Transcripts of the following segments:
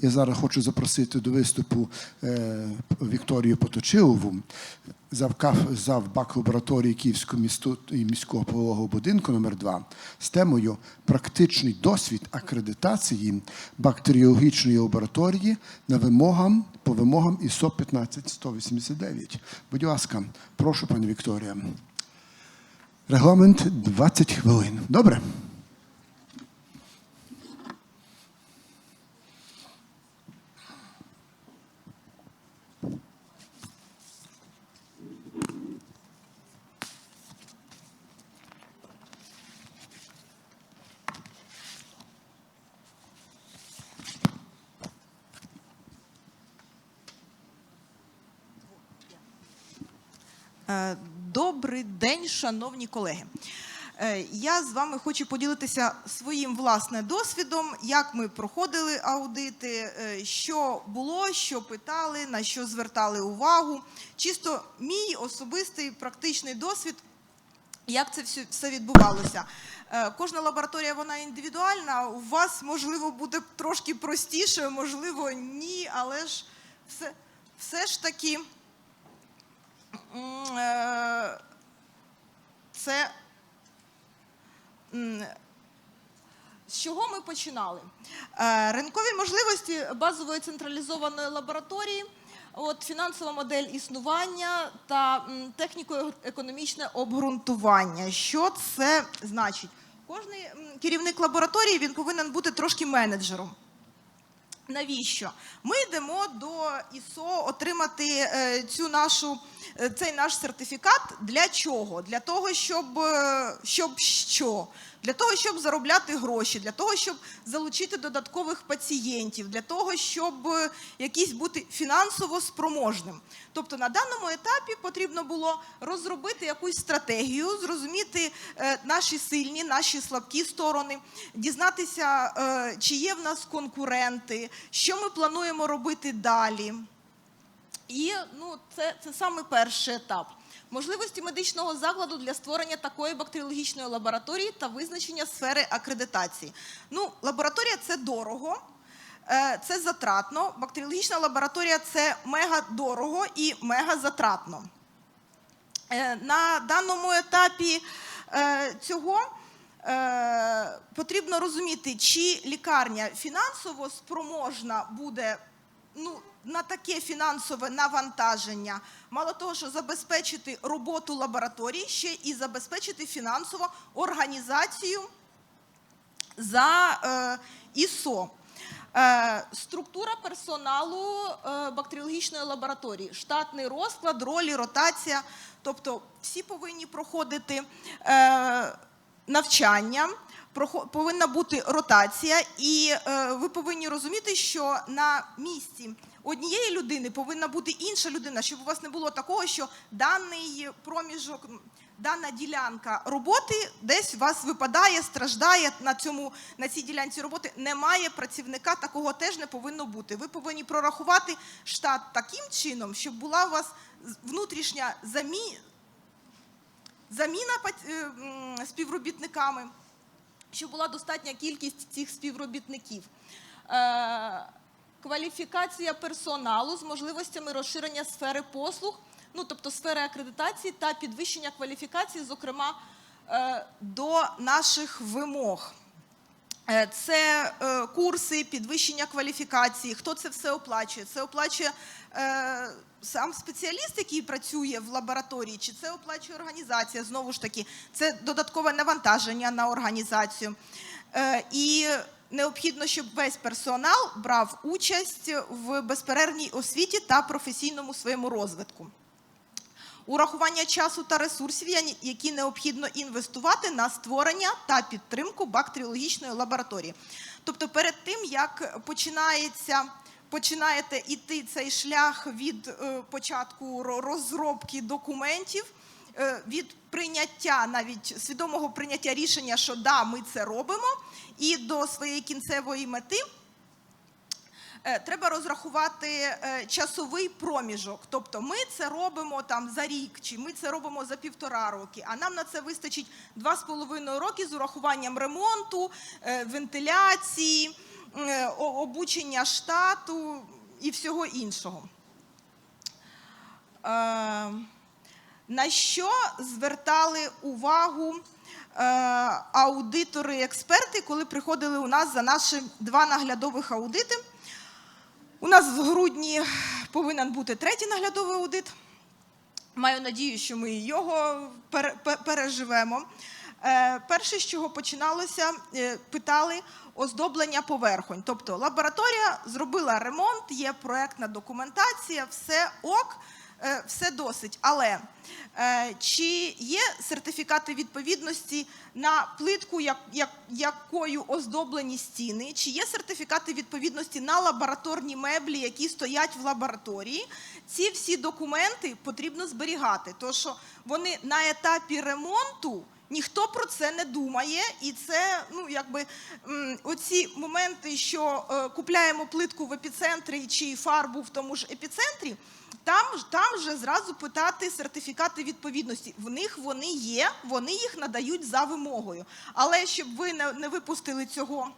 Я зараз хочу запросити до виступу е, Вікторію Поточилову, завкаф, завбак лабораторії Київського місту і міського пологового будинку номер 2 з темою Практичний досвід акредитації бактеріологічної лабораторії на вимогам по вимогам ІСО 15189. Будь ласка, прошу, пані Вікторія. Регламент 20 хвилин. Добре? Добрий день, шановні колеги. Е, Я з вами хочу поділитися своїм власне досвідом, як ми проходили аудити, е, що було, що питали, на що звертали увагу. Чисто мій особистий практичний досвід, як це все- відбувалося. Е, Кожна лабораторія вона індивідуальна. У вас можливо буде трошки простіше, можливо, ні, але ж все, все ж таки. Е, Це з чого ми починали? Е, Ринкові можливості базової централізованої лабораторії, от, фінансова модель існування та техніко-економічне обґрунтування. Що це значить? Кожний керівник лабораторії він повинен бути трошки менеджером. Навіщо? Ми йдемо до ІСО отримати е, цю нашу, е, цей наш сертифікат. Для чого? Для того, щоб, е, щоб що? Для того, щоб заробляти гроші, для того, щоб залучити додаткових пацієнтів, для того, щоб е, якийсь бути фінансово спроможним. Тобто на даному етапі потрібно було розробити якусь стратегію, зрозуміти е, наші сильні, наші слабкі сторони, дізнатися, е, чи є в нас конкуренти, що ми плануємо робити далі. І ну, це, це саме перший етап. Можливості медичного закладу для створення такої бактеріологічної лабораторії та визначення сфери акредитації. Ну, лабораторія це дорого, е, це затратно. Бактеріологічна лабораторія це мега дорого і мега затратно. Е, На даному етапі е, цього потрібно розуміти, чи лікарня фінансово спроможна буде ну, на таке фінансове навантаження. Мало того, що забезпечити роботу лабораторії, ще і забезпечити фінансово організацію за е, ІСО. Е, структура персоналу е, бактеріологічної лабораторії, штатний розклад, ролі, ротація. Тобто всі повинні проходити навчання, повинна бути ротація, і ви повинні розуміти, що на місці однієї людини повинна бути інша людина, щоб у вас не було такого, що даний проміжок, дана ділянка роботи десь у вас випадає, страждає на цьому на цій ділянці роботи. Немає працівника, такого теж не повинно бути. Ви повинні прорахувати штат таким чином, щоб була у вас внутрішня замі... заміна е, співробітниками щоб була достатня кількість цих співробітників. Кваліфікація персоналу з можливостями розширення сфери послуг, ну тобто сфери акредитації та підвищення кваліфікації, зокрема е, до наших вимог. Е, Це е, курси підвищення кваліфікації. Хто це все оплачує? Це оплачує сам спеціаліст, який працює в лабораторії, чи це оплачує організація? Знову ж таки, це додаткове навантаження на організацію. І необхідно, щоб весь персонал брав участь в безперервній освіті та професійному своєму розвитку урахування часу та ресурсів, які необхідно інвестувати на створення та підтримку бактеріологічної лабораторії. Тобто, перед тим як починається. Починаєте іти цей шлях від е, початку розробки документів, від прийняття, навіть свідомого прийняття рішення, що да, ми це робимо, і до своєї кінцевої мети Е, треба розрахувати е, часовий проміжок. Тобто ми це робимо там за рік, чи ми це робимо за півтора роки, а нам на це вистачить два з половиною роки з урахуванням ремонту, е, вентиляції, е, обучення штату і всього іншого. На що звертали увагу е, аудитори і експерти, коли приходили у нас за наші два наглядових аудити? У нас в грудні повинен бути третій наглядовий аудит. Маю надію, що ми його пере- переживемо. Е, Перше, з чого починалося, е, питали оздоблення поверхонь. Тобто лабораторія зробила ремонт, є проектна документація, все ок, все досить. Але е, чи є сертифікати відповідності на плитку, як, як, якою оздоблені стіни, чи є сертифікати відповідності на лабораторні меблі, які стоять в лабораторії? Ці всі документи потрібно зберігати, тому що вони на етапі ремонту. Ніхто про це не думає, і це ну якби оці моменти, що е, купляємо плитку в епіцентрі чи фарбу в тому ж епіцентрі, там там вже зразу питати сертифікати відповідності. В них вони є, вони їх надають за вимогою. Але щоб ви не, не випустили цього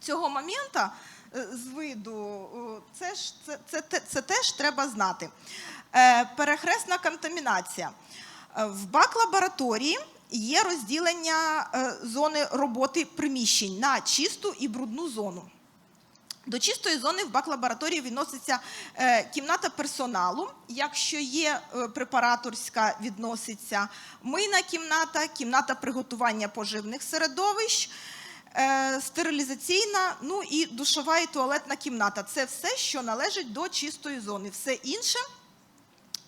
цього момента е, з виду, це ж це, це, те- це теж треба знати. Е, Перехресна контамінація. В бак-лабораторії є розділення е, зони роботи приміщень на чисту і брудну зону. До чистої зони в бак-лабораторії відноситься е, кімната персоналу. Якщо є е, препараторська, відноситься мийна кімната, кімната приготування поживних середовищ, стерилізаційна, ну і душова і туалетна кімната. Це все, що належить до чистої зони. Все інше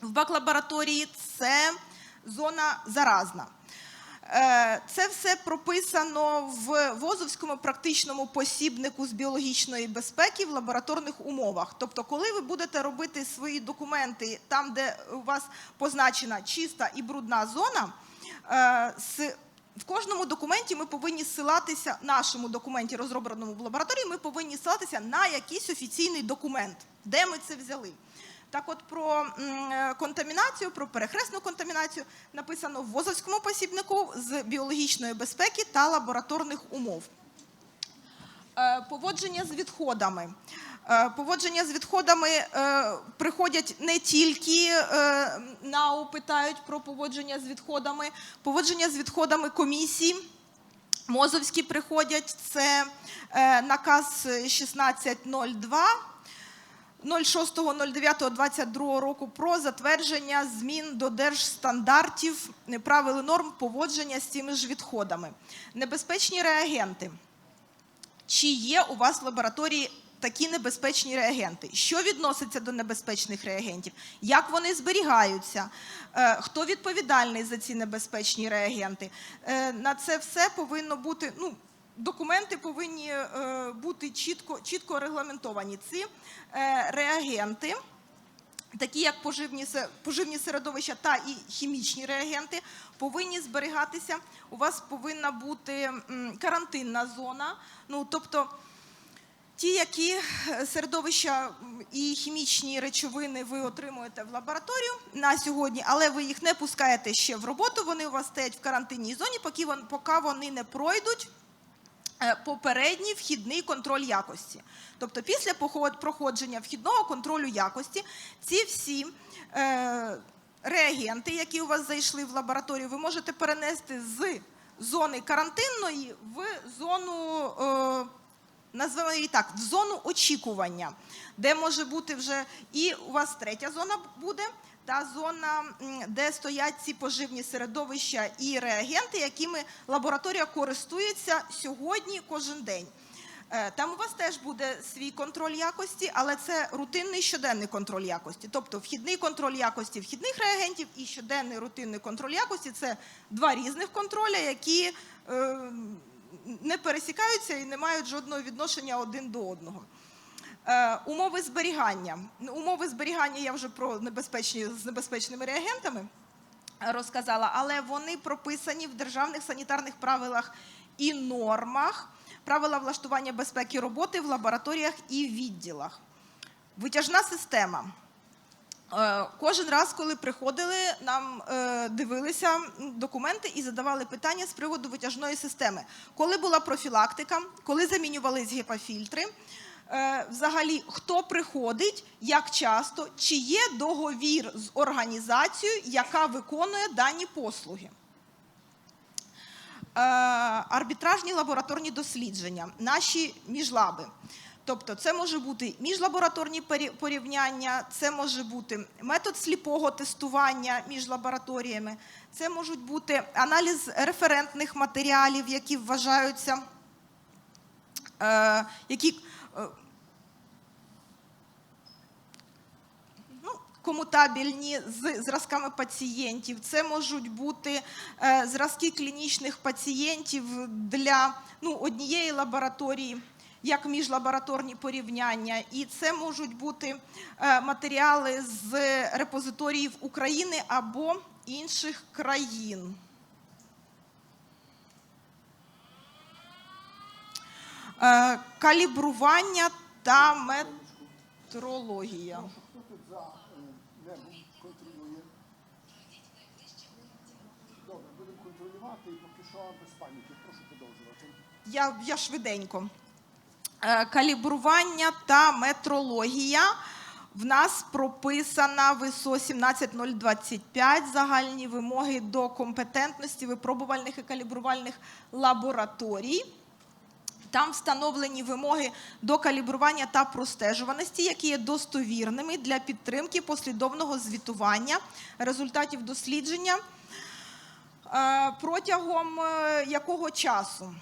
в бак-лабораторії це зона заразна. Е, Це все прописано в ВОЗовському практичному посібнику з біологічної безпеки в лабораторних умовах. Тобто, коли ви будете робити свої документи там, де у вас позначена чиста і брудна зона, е, в кожному документі ми повинні ссилатися, нашому документі, розробленому в лабораторії, ми повинні ссилатися на якийсь офіційний документ, де ми це взяли. Так от про е, контамінацію, про перехресну контамінацію написано в ВОЗовському посібнику з біологічної безпеки та лабораторних умов. Е, Поводження з відходами. Е, Поводження з відходами приходять не тільки НАУ питають про поводження з відходами, поводження з відходами комісії. Мозовські приходять, це наказ 1602 06.09.22 року про затвердження змін до держстандартів е, правил і норм поводження з цими ж відходами. Небезпечні реагенти. Чи є у вас в лабораторії такі небезпечні реагенти? Що відноситься до небезпечних реагентів? Як вони зберігаються? Е, Хто відповідальний за ці небезпечні реагенти? Е, На це все повинно бути. Ну, Документи повинні е, бути чітко, чітко регламентовані. Ці е, реагенти, такі як поживні, поживні середовища та і хімічні реагенти, повинні зберігатися. У вас повинна бути карантинна зона. Ну, тобто, Ті, які е, середовища і хімічні речовини ви отримуєте в лабораторію на сьогодні, але ви їх не пускаєте ще в роботу, вони у вас стоять в карантинній зоні, поки вон- поки вони не пройдуть попередній вхідний контроль якості. Тобто після проходження вхідного контролю якості ці всі е, реагенти, які у вас зайшли в лабораторію, ви можете перенести з зони карантинної в зону. Е, Назвемо її так, в зону очікування, де може бути вже і у вас третя зона буде, та зона, де стоять ці поживні середовища і реагенти, якими лабораторія користується сьогодні кожен день. Е, Там у вас теж буде свій контроль якості, але це рутинний щоденний контроль якості. Тобто вхідний контроль якості вхідних реагентів і щоденний рутинний контроль якості це два різних контроля, які е, не пересікаються і не мають жодного відношення один до одного. Е, умови зберігання. Ну, Умови зберігання я вже про небезпечні з небезпечними реагентами розказала, але вони прописані в державних санітарних правилах і нормах, правила влаштування безпеки роботи в лабораторіях і відділах. Витяжна система. Е, Кожен раз, коли приходили, нам е, дивилися документи і задавали питання з приводу витяжної системи. Коли була профілактика, коли замінювались гепафільтри, взагалі хто приходить, як часто, чи є договір з організацією, яка виконує дані послуги. Е, арбітражні лабораторні дослідження, наші міжлаби. Тобто, це може бути міжлабораторні порівняння, це може бути метод сліпого тестування між лабораторіями, це можуть бути аналіз референтних матеріалів, які вважаються, е, які е, комутабельні з зразками пацієнтів. Це можуть бути е, зразки клінічних пацієнтів для ну, однієї лабораторії, як міжлабораторні порівняння. І це можуть бути е, матеріали з репозиторіїв України або інших країн. Калібрування та метрологія. Добре, будемо контролювати і поки що без паніки. Прошу продовжувати. Я, я швиденько. Е, Калібрування та метрологія. В нас прописана в ІСО 17025 загальні вимоги до компетентності випробувальних і калібрувальних лабораторій. Там встановлені вимоги до калібрування та простежуваності, які є достовірними для підтримки послідовного звітування результатів дослідження е, протягом е, якого часу.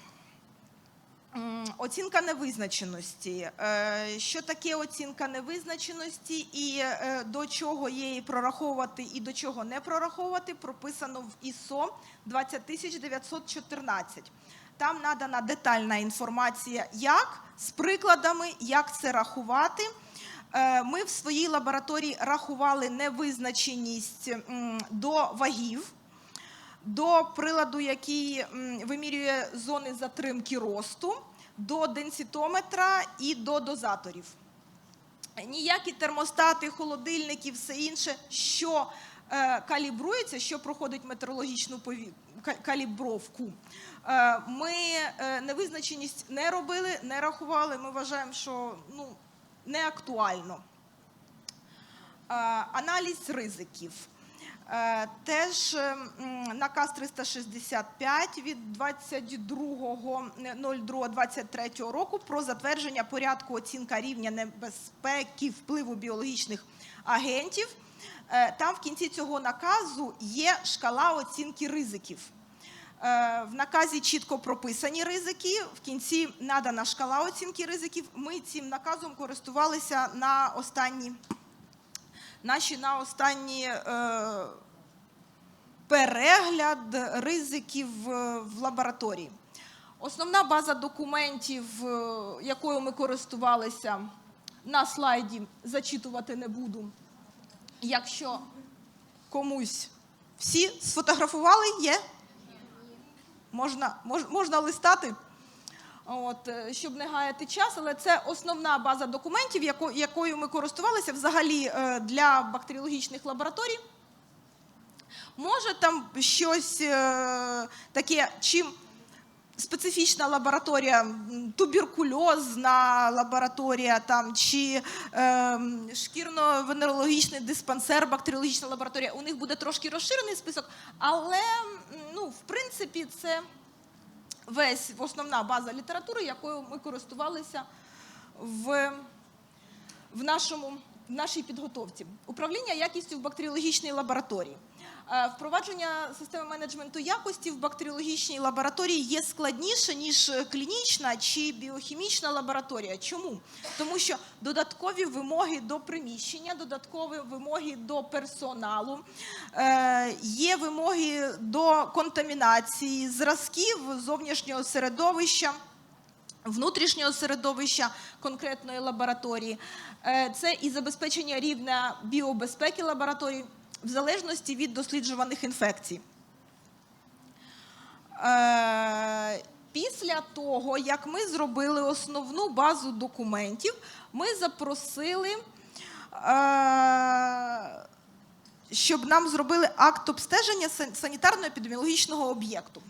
Оцінка невизначеності. Е, Що таке оцінка невизначеності і до чого її прораховувати і до чого не прораховувати, прописано в ІСО 20914. Там надана детальна інформація, як з прикладами, як це рахувати. Е, Ми в своїй лабораторії рахували невизначеність до вагів до приладу, який вимірює зони затримки росту, до денситометра і до дозаторів. Ніякі термостати, холодильники, все інше, що калібрується, що проходить метеорологічну калібровку. Е, ми е, невизначеність не робили, не рахували. Ми вважаємо, що ну, не актуально. Е, аналіз ризиків. Е, Теж м, наказ 365 від 22.02.23 року про затвердження порядку оцінка рівня небезпеки впливу біологічних агентів. Е, Там в кінці цього наказу є шкала оцінки ризиків. Е, В наказі чітко прописані ризики. В кінці надана шкала оцінки ризиків. Ми цим наказом користувалися на останні наші на останні е, перегляд ризиків е, в лабораторії. Основна база документів, якою ми користувалися на слайді, зачитувати не буду. Якщо комусь всі сфотографували, є? Можна, мож, можна листати, от, е, щоб не гаяти час, але це основна база документів, яко- якою ми користувалися взагалі е, для бактеріологічних лабораторій. Може там щось е, таке, чим специфічна лабораторія, туберкульозна лабораторія там, чи е, шкірно-венерологічний диспансер, бактеріологічна лабораторія. У них буде трошки розширений список, але ну, в принципі це весь основна база літератури, якою ми користувалися в, в, нашому, в нашій підготовці. Управління якістю в бактеріологічній лабораторії. Е, Впровадження системи менеджменту якості в бактеріологічній лабораторії є складніше, ніж клінічна чи біохімічна лабораторія. Чому? Тому що додаткові вимоги до приміщення, додаткові вимоги до персоналу, е, є вимоги до контамінації, зразків зовнішнього середовища внутрішнього середовища конкретної лабораторії. Е, Це і забезпечення рівня біобезпеки лабораторій в залежності від досліджуваних інфекцій. Е, Після того, як ми зробили основну базу документів, ми запросили е, щоб нам зробили акт обстеження санітарно-епідеміологічного об'єкту.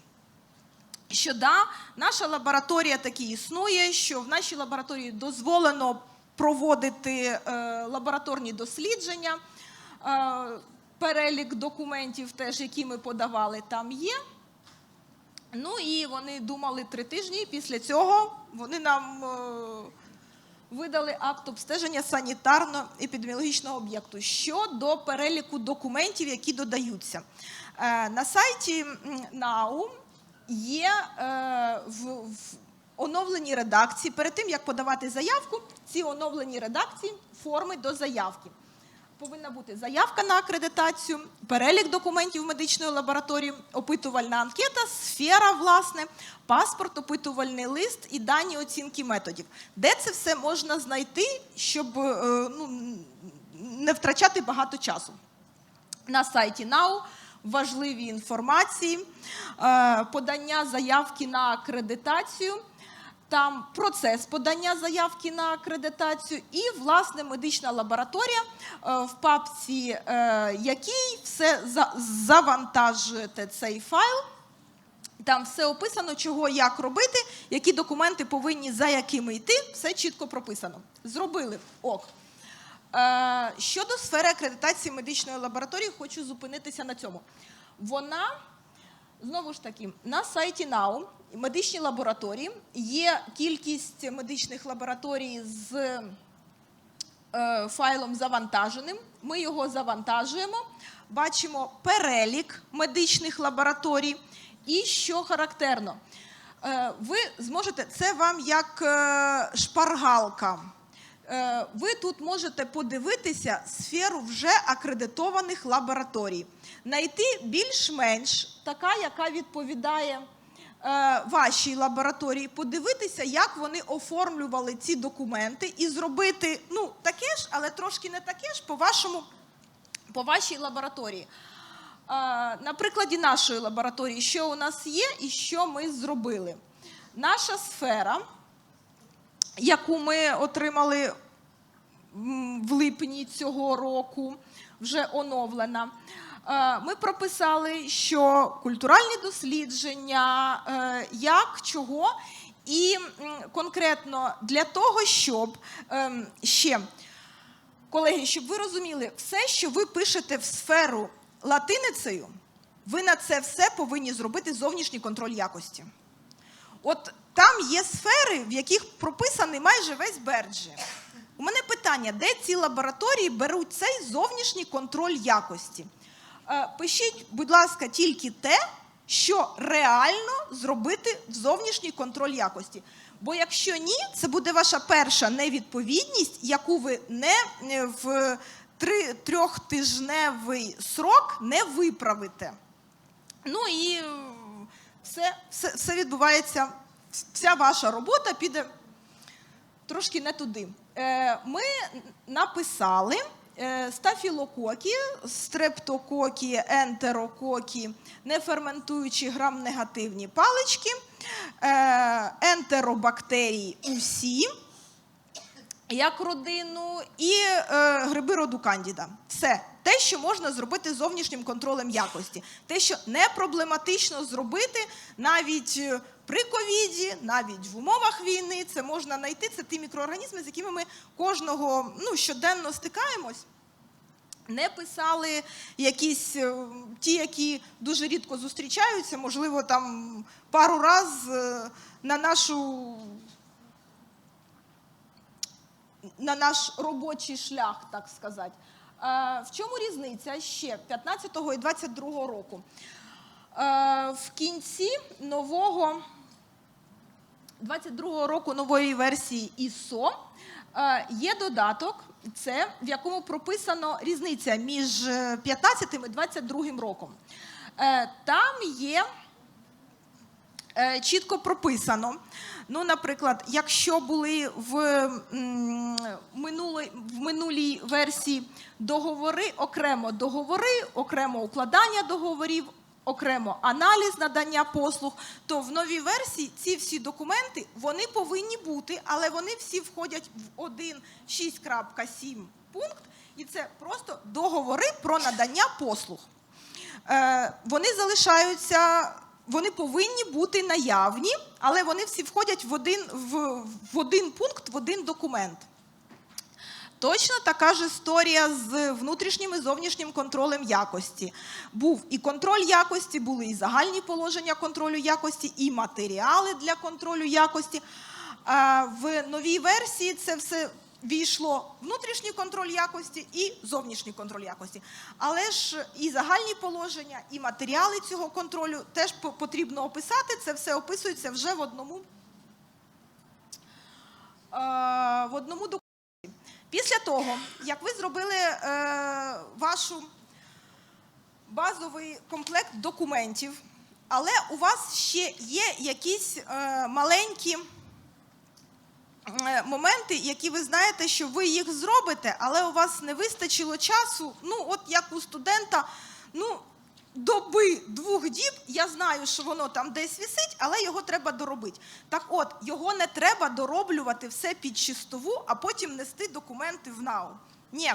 Що да, наша лабораторія таки існує, що в нашій лабораторії дозволено проводити е, лабораторні дослідження. Перелік документів, теж, які ми подавали, там є. Ну і вони думали три тижні. Після цього вони нам е, видали акт обстеження санітарно-епідеміологічного об'єкту щодо переліку документів, які додаються. Е, на сайті НАУ є е, в оновленій редакції. Перед тим як подавати заявку, ці оновлені редакції форми до заявки. Повинна бути заявка на акредитацію, перелік документів медичної лабораторії, опитувальна анкета, сфера, власне, паспорт, опитувальний лист і дані оцінки методів. Де це все можна знайти, щоб е, ну, не втрачати багато часу? На сайті НАУ важливі інформації, е, подання заявки на акредитацію. Там процес подання заявки на акредитацію і власне медична лабораторія, е, в папці е, якій все за- завантажуєте цей файл. Там все описано, чого як робити, які документи повинні за якими йти, все чітко прописано. Зробили ок. Е, щодо сфери акредитації медичної лабораторії, хочу зупинитися на цьому. Вона Знову ж таки, на сайті НАУ медичні лабораторії є кількість медичних лабораторій з е, файлом завантаженим. Ми його завантажуємо, бачимо перелік медичних лабораторій. І що характерно, е, ви зможете, це вам як е, шпаргалка. Ви тут можете подивитися сферу вже акредитованих лабораторій, знайти більш-менш така, яка відповідає вашій лабораторії, подивитися, як вони оформлювали ці документи, і зробити ну, таке ж, але трошки не таке ж по вашому, по вашій лабораторії. Е, На прикладі нашої лабораторії, що у нас є і що ми зробили. Наша сфера яку ми отримали в липні цього року, вже оновлена. Е, Ми прописали, що культуральні дослідження, е, як, чого, і конкретно для того, щоб ем, ще, колеги, щоб ви розуміли, все, що ви пишете в сферу латиницею, ви на це все повинні зробити зовнішній контроль якості. От там є сфери, в яких прописаний майже весь Берджі. У мене питання, де ці лабораторії беруть цей зовнішній контроль якості? Е, Пишіть, будь ласка, тільки те, що реально зробити в зовнішній контроль якості. Бо якщо ні, це буде ваша перша невідповідність, яку ви не е, в три, трьохтижневий срок не виправите. Ну і е, все, все, все відбувається, вся ваша робота піде трошки не туди. Ми написали стафілококи, стрептококи, ентерококи, неферментуючі грам-негативні палички, е, ентеробактерії усі як родину і е, гриби роду Кандіда. Все. Те, що можна зробити зовнішнім контролем якості. Те, що не проблематично зробити навіть е, при ковіді, навіть в умовах війни, це можна знайти. Це ті мікроорганізми, з якими ми кожного ну, щоденно стикаємось. Не писали якісь е, ті, які дуже рідко зустрічаються, можливо, там пару раз е, на нашу на наш робочий шлях, так сказати. Е, В чому різниця ще 15-го і 22-го року? В кінці нового 22-го року нової версії ISO е, є додаток, це в якому прописано різниця між е, 15 і 22 роком. Е, Там є е, чітко прописано. Ну, наприклад, якщо були в, минулій, в минулій версії договори, окремо договори, окремо укладання договорів, окремо аналіз надання послуг, то в новій версії ці всі документи вони повинні бути, але вони всі входять в 1.6.7 пункт, і це просто договори про надання послуг. Е, вони залишаються, вони повинні бути наявні, але вони всі входять в один, в, в один пункт, в один документ. Точно така ж історія з внутрішнім і зовнішнім контролем якості. Був і контроль якості, були і загальні положення контролю якості, і матеріали для контролю якості. В новій версії це все війшло внутрішній контроль якості і зовнішній контроль якості. Але ж і загальні положення, і матеріали цього контролю теж потрібно описати. Це все описується вже в одному, е, в одному документі. Після того, як ви зробили е, вашу базовий комплект документів, але у вас ще є якісь е, маленькі е, моменти, які ви знаєте, що ви їх зробите, але у вас не вистачило часу. Ну, от як у студента, ну, доби двох діб, я знаю, що воно там десь висить, але його треба доробити. Так от, його не треба дороблювати все під чистову, а потім нести документи в НАУ. Ні,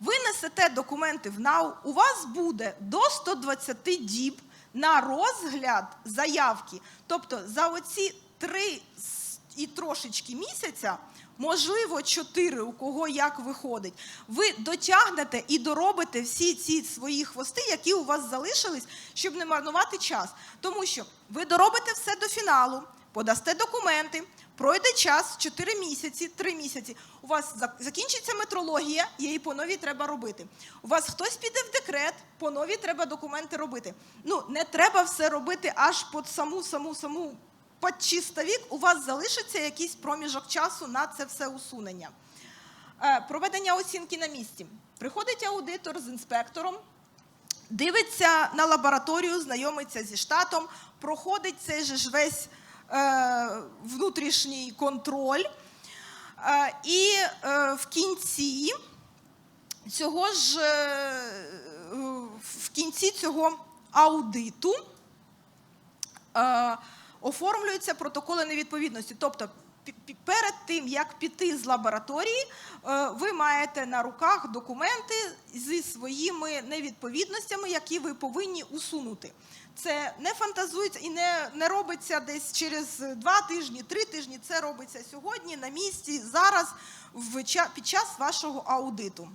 ви несете документи в НАУ, у вас буде до 120 діб на розгляд заявки. Тобто за оці три і трошечки місяця, можливо, чотири, у кого як виходить, ви дотягнете і доробите всі ці свої хвости, які у вас залишились, щоб не марнувати час. Тому що ви доробите все до фіналу, подасте документи, пройде час 4 місяці, 3 місяці. У вас закінчиться метрологія, її по новій треба робити. У вас хтось піде в декрет, по новій треба документи робити. Ну, не треба все робити аж під саму саму саму під чистовік. У вас залишиться якийсь проміжок часу на це все усунення. Е, Проведення оцінки на місці. Приходить аудитор з інспектором, дивиться на лабораторію, знайомиться зі штатом, проходить цей же ж весь е, внутрішній контроль. Е, і в кінці цього ж в кінці цього аудиту оформлюються протоколи невідповідності. Тобто, перед тим як піти з лабораторії, е, ви маєте на руках документи зі своїми невідповідностями, які ви повинні усунути. Це не фантазується і не, не робиться десь через два тижні, три тижні. Це робиться сьогодні на місці, зараз, в, під час вашого аудиту.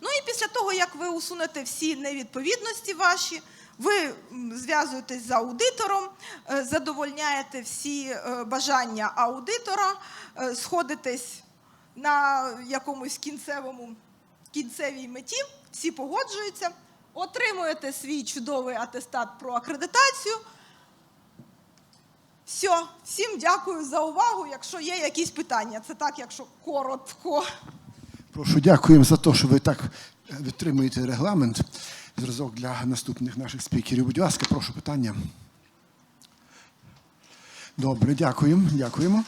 Ну і після того, як ви усунете всі невідповідності ваші, ви зв'язуєтесь з аудитором, е, задовольняєте всі е, бажання аудитора, е, сходитесь на якомусь кінцевому кінцевій меті, всі погоджуються, отримуєте свій чудовий атестат про акредитацію. Все, всім дякую за увагу. Якщо є якісь питання, це так, якщо коротко. Прошу, дякуємо за те, що ви так витримуєте регламент. Зразок для наступних наших спікерів. Будь ласка, прошу питання. Добре, дякуємо. Дякуємо.